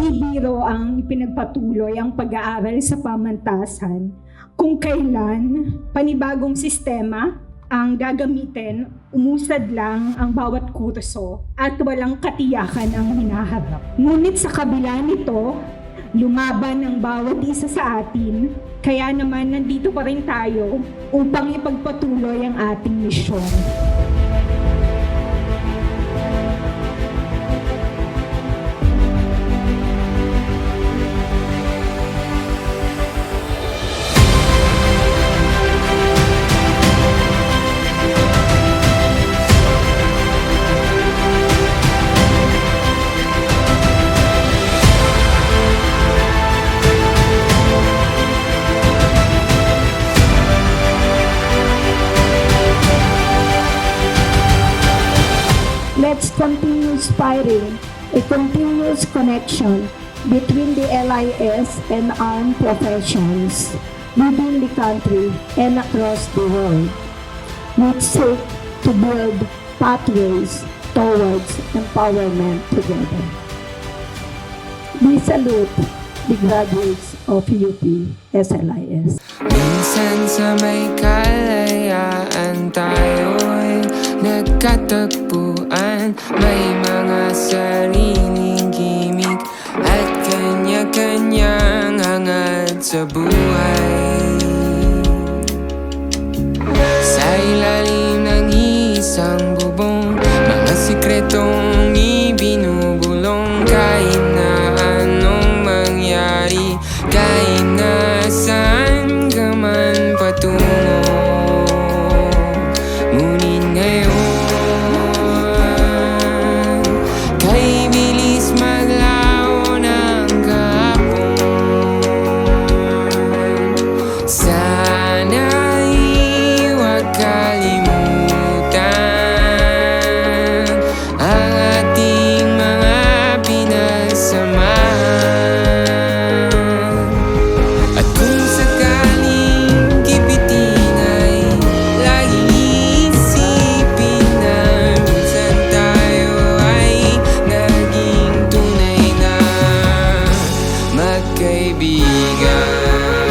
hindi ang ipinagpatuloy ang pag-aaral sa pamantasan kung kailan panibagong sistema ang gagamitin, umusad lang ang bawat kurso at walang katiyakan ang hinaharap. Ngunit sa kabila nito, lumaban ang bawat isa sa atin, kaya naman nandito pa rin tayo upang ipagpatuloy ang ating misyon. Let's continue inspiring a continuous connection between the LIS and armed professions within the country and across the world. Let's seek to build pathways towards empowerment together. We salute the graduates of UP SLIS. Minsan sa may tayo'y nagkatagpuan May mga sariling gimmick at kanya-kanyang hangad sa buhay Sa ilalim ng isang bubong Mga sikretong baby girl.